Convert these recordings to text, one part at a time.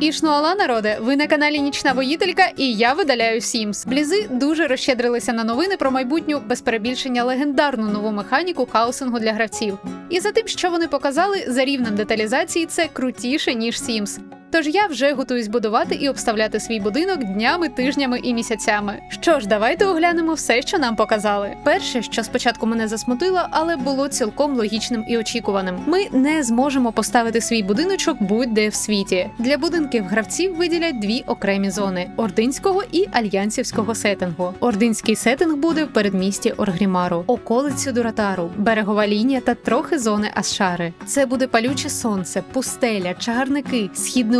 Ішнуала народе, ви на каналі Нічна Воїтелька, і я видаляю Сімс. Блізи дуже розщедрилися на новини про майбутню без перебільшення легендарну нову механіку хаусингу для гравців. І за тим, що вони показали, за рівнем деталізації це крутіше ніж Сімс. Тож я вже готуюсь будувати і обставляти свій будинок днями, тижнями і місяцями. Що ж, давайте оглянемо все, що нам показали. Перше, що спочатку мене засмутило, але було цілком логічним і очікуваним. Ми не зможемо поставити свій будиночок будь-де в світі. Для будинків гравців виділять дві окремі зони: ординського і альянсівського сеттингу. Ординський сеттинг буде в передмісті Оргрімару, околицю Дуратару, берегова лінія та трохи зони Асшари. Це буде палюче сонце, пустеля, чагарники,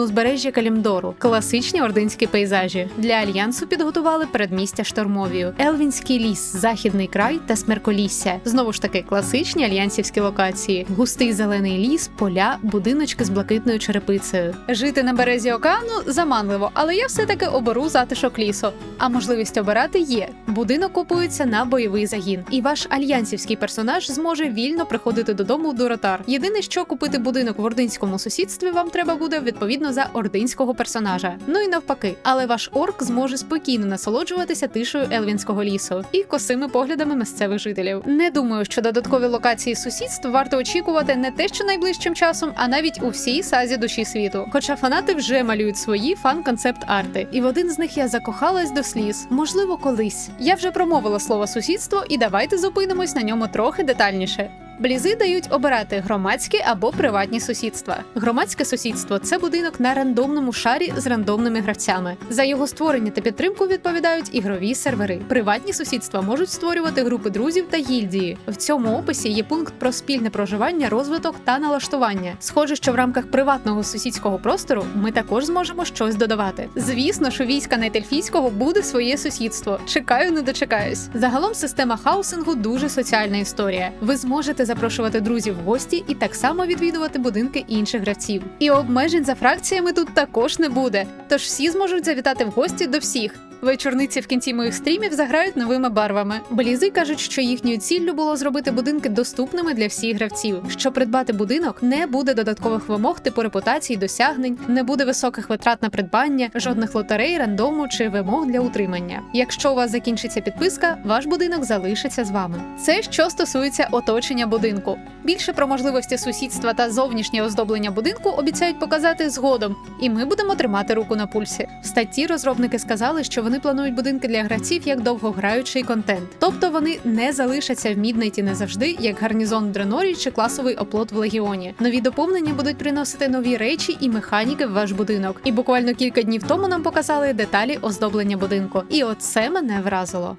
узбережжя Калімдору, класичні ординські пейзажі. Для альянсу підготували передмістя Штормовію, Елвінський ліс, західний край та смерколісся. Знову ж таки, класичні альянсівські локації: густий зелений ліс, поля, будиночки з блакитною черепицею. Жити на березі океану заманливо, але я все таки оберу затишок лісу. А можливість обирати є. Будинок купується на бойовий загін, і ваш альянсівський персонаж зможе вільно приходити додому в Дуротар. Єдине, що купити будинок в ординському сусідстві вам треба буде відповідно за ординського персонажа. Ну і навпаки, але ваш орк зможе спокійно насолоджуватися тишою Елвінського лісу і косими поглядами місцевих жителів. Не думаю, що додаткові локації сусідств варто очікувати не те, що найближчим часом, а навіть у всій сазі душі світу. Хоча фанати вже малюють свої фан-концепт арти, і в один з них я закохалась до сліз. Можливо, колись. Я вже промовила слово сусідство, і давайте зупинимось на ньому трохи детальніше. Блізи дають обирати громадські або приватні сусідства. Громадське сусідство це будинок на рандомному шарі з рандомними гравцями. За його створення та підтримку відповідають ігрові сервери. Приватні сусідства можуть створювати групи друзів та гільдії. В цьому описі є пункт про спільне проживання, розвиток та налаштування. Схоже, що в рамках приватного сусідського простору ми також зможемо щось додавати. Звісно, що війська Найтельфійського буде своє сусідство. Чекаю, не дочекаюсь. Загалом система хаусингу дуже соціальна історія. Ви зможете запрошувати друзів в гості і так само відвідувати будинки інших гравців. І обмежень за фракціями тут також не буде. Тож всі зможуть завітати в гості до всіх. Вечорниці в кінці моїх стрімів заграють новими барвами. Блізи кажуть, що їхньою ціллю було зробити будинки доступними для всіх гравців. Щоб придбати будинок, не буде додаткових вимог типу репутації, досягнень, не буде високих витрат на придбання, жодних лотерей, рандому чи вимог для утримання. Якщо у вас закінчиться підписка, ваш будинок залишиться з вами. Це що стосується оточення будинку. Більше про можливості сусідства та зовнішнє оздоблення будинку обіцяють показати згодом, і ми будемо тримати руку на пульсі. В статті розробники сказали, що вони планують будинки для гравців як довгограючий контент, тобто вони не залишаться в Міднайті не завжди, як гарнізон в Дренорі чи класовий оплот в Легіоні. Нові доповнення будуть приносити нові речі і механіки в ваш будинок. І буквально кілька днів тому нам показали деталі оздоблення будинку. І оце мене вразило.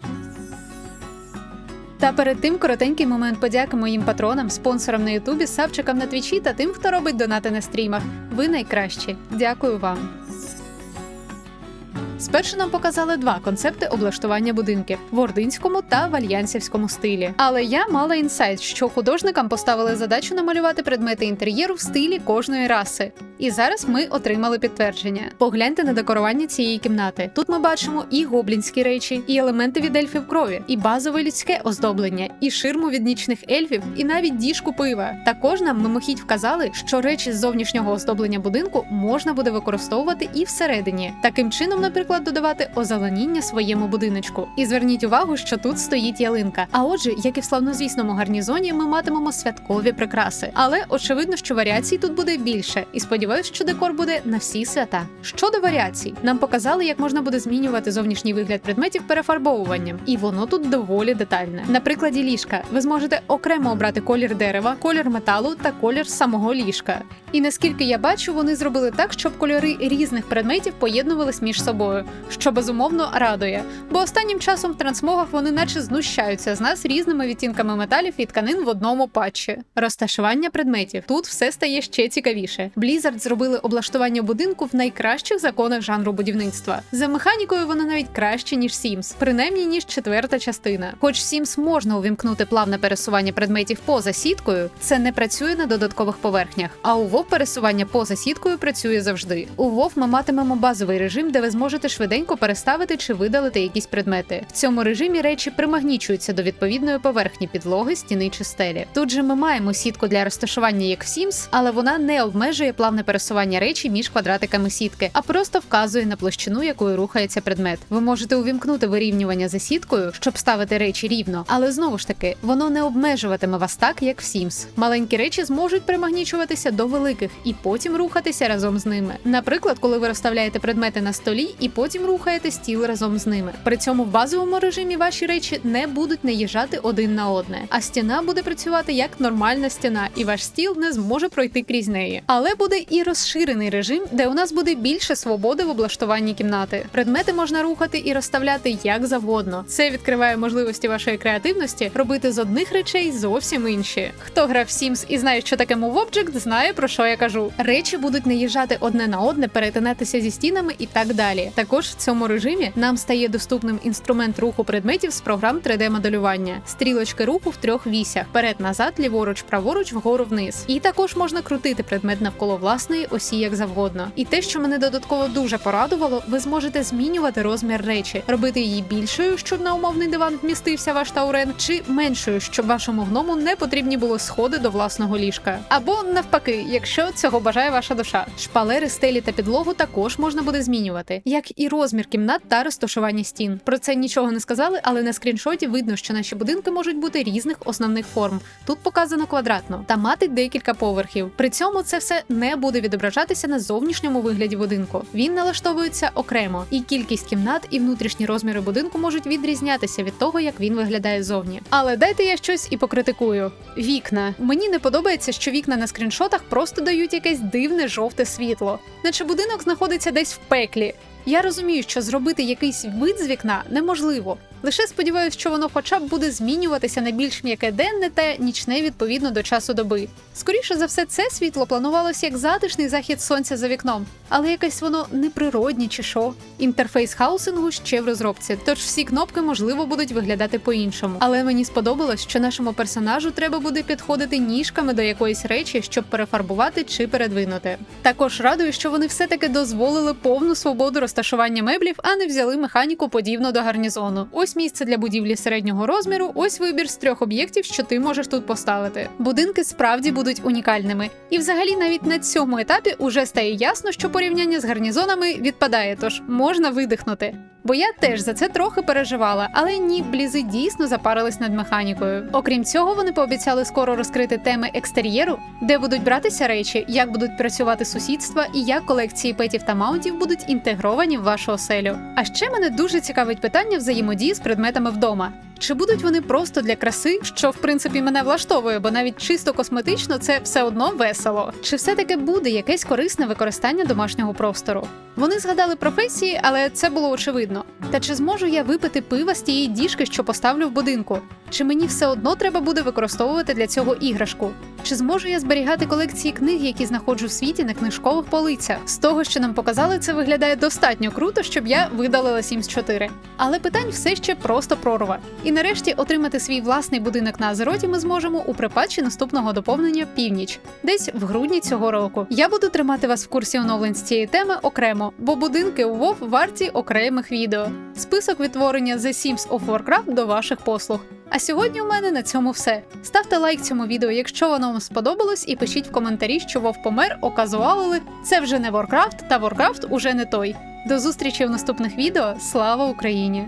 Та перед тим коротенький момент подяки моїм патронам, спонсорам на Ютубі, савчикам на твічі та тим, хто робить донати на стрімах. Ви найкращі. Дякую вам. Спершу нам показали два концепти облаштування будинків в ординському та вальянсівському стилі. Але я мала інсайт, що художникам поставили задачу намалювати предмети інтер'єру в стилі кожної раси. І зараз ми отримали підтвердження. Погляньте на декорування цієї кімнати. Тут ми бачимо і гоблінські речі, і елементи від ельфів крові, і базове людське оздоблення, і ширму від нічних ельфів, і навіть діжку пива. Також нам мимохідь вказали, що речі з зовнішнього оздоблення будинку можна буде використовувати і всередині. Таким чином, наприклад, додавати озеленіння своєму будиночку. І зверніть увагу, що тут стоїть ялинка. А отже, як і в славнозвісному гарнізоні, ми матимемо святкові прикраси. Але очевидно, що варіацій тут буде більше, і сподіваюся, що декор буде на всі свята. Щодо варіацій, нам показали, як можна буде змінювати зовнішній вигляд предметів перефарбовуванням, і воно тут доволі детальне. На прикладі ліжка ви зможете окремо обрати колір дерева, колір металу та колір самого ліжка. І наскільки я бачу, вони зробили так, щоб кольори різних предметів поєднувались між собою, що безумовно радує. Бо останнім часом в трансмогах вони наче знущаються з нас різними відтінками металів і тканин в одному патчі. Розташування предметів тут все стає ще цікавіше. Blizzard зробили облаштування будинку в найкращих законах жанру будівництва. За механікою вони навіть краще ніж Sims, принаймні ніж четверта частина. Хоч Sims можна увімкнути плавне пересування предметів поза сіткою, це не працює на додаткових поверхнях. А у WoW пересування поза сіткою працює завжди. У WoW ми матимемо базовий режим, де ви зможете швиденько переставити чи видалити якісь предмети. В цьому режимі речі примагнічуються до відповідної поверхні підлоги, стіни чи стелі. Тут же ми маємо сітку для розташування як в Sims, але вона не обмежує плавне пересування речі між квадратиками сітки, а просто вказує на площину, якою рухається предмет. Ви можете увімкнути вирівнювання за сіткою, щоб ставити речі рівно, але знову ж таки, воно не обмежуватиме вас так, як в Sims. Маленькі речі зможуть примагнічуватися до великих і потім рухатися разом з ними. Наприклад, коли ви розставляєте предмети на столі і потім рухаєте стіл разом з ними. При цьому в базовому режимі ваші речі не будуть наїжджати один на одне, а стіна буде працювати як нормальна стіна, і ваш стіл не зможе пройти крізь неї. Але буде і розширений режим, де у нас буде більше свободи в облаштуванні кімнати. Предмети можна рухати і розставляти як завгодно. Це відкриває можливості вашої креативності робити з одних речей зовсім інші. Хто грав в Sims і знає, що таке Move Object, знає про що я кажу. Речі будуть наїжджати одне на одне, перетинатися зі стінами і так далі. Також в цьому режимі нам стає доступним інструмент руху предметів з програм 3D-моделювання, стрілочки руху в трьох вісях: вперед-назад, ліворуч, праворуч, вгору вниз. І також можна крутити предмет навколо власної осі як завгодно. І те, що мене додатково дуже порадувало, ви зможете змінювати розмір речі, робити її більшою, щоб на умовний диван вмістився ваш таурен, чи меншою, щоб вашому гному не потрібні були сходи до власного ліжка. Або навпаки, якщо цього бажає ваша душа. Шпалери, стелі та підлогу також можна буде змінювати, як і розмір кімнат та розташування стін. Про це нічого не сказали, але на скріншоті видно, що наші будинки можуть бути різних основних форм. Тут показано квадратно та мати декілька поверхів. При цьому це все не буде відображатися на зовнішньому вигляді будинку. Він налаштовується окремо, і кількість кімнат і внутрішні розміри будинку можуть відрізнятися від того, як він виглядає зовні. Але дайте я щось і покритикую. Вікна. Мені не подобається, що вікна на скріншотах просто дають якесь дивне жовте світло, наче будинок знаходиться десь в пеклі. Я розумію, що зробити якийсь вид з вікна неможливо. Лише сподіваюся, що воно хоча б буде змінюватися на більш м'яке денне та нічне відповідно до часу доби. Скоріше за все, це світло планувалося як затишний захід сонця за вікном, але якесь воно неприродні чи що. Інтерфейс хаусингу ще в розробці, тож всі кнопки можливо будуть виглядати по-іншому. Але мені сподобалось, що нашому персонажу треба буде підходити ніжками до якоїсь речі, щоб перефарбувати чи передвинути. Також радую, що вони все-таки дозволили повну свободу розташування меблів, а не взяли механіку подібно до гарнізону. Ось місце для будівлі середнього розміру, ось вибір з трьох об'єктів, що ти можеш тут поставити. Будинки справді будуть унікальними. І взагалі навіть на цьому етапі уже стає ясно, що порівняння з гарнізонами відпадає, тож можна видихнути. Бо я теж за це трохи переживала, але ні, блізи дійсно запарились над механікою. Окрім цього, вони пообіцяли скоро розкрити теми екстер'єру, де будуть братися речі, як будуть працювати сусідства і як колекції петів та маунтів будуть інтегровані в вашу оселю. А ще мене дуже цікавить питання взаємодії з предметами вдома. Чи будуть вони просто для краси, що в принципі мене влаштовує, бо навіть чисто косметично це все одно весело. Чи все-таки буде якесь корисне використання домашнього простору? Вони згадали професії, але це було очевидно. Та чи зможу я випити пива з тієї діжки, що поставлю в будинку? Чи мені все одно треба буде використовувати для цього іграшку? Чи зможу я зберігати колекції книг, які знаходжу в світі на книжкових полицях? З того, що нам показали, це виглядає достатньо круто, щоб я видалила Sims 4. Але питань все ще просто прорва. І нарешті отримати свій власний будинок на Азероті ми зможемо у припадчі наступного доповнення північ, десь в грудні цього року. Я буду тримати вас в курсі оновлень з цієї теми окремо, бо будинки у WoW варті окремих відео. Список відтворення The Sims of Warcraft до ваших послуг. А сьогодні у мене на цьому все. Ставте лайк цьому відео, якщо воно вам сподобалось, і пишіть в коментарі, що Вов помер, оказуалили. Це вже не Warcraft, та Warcraft уже не той. До зустрічі в наступних відео. Слава Україні!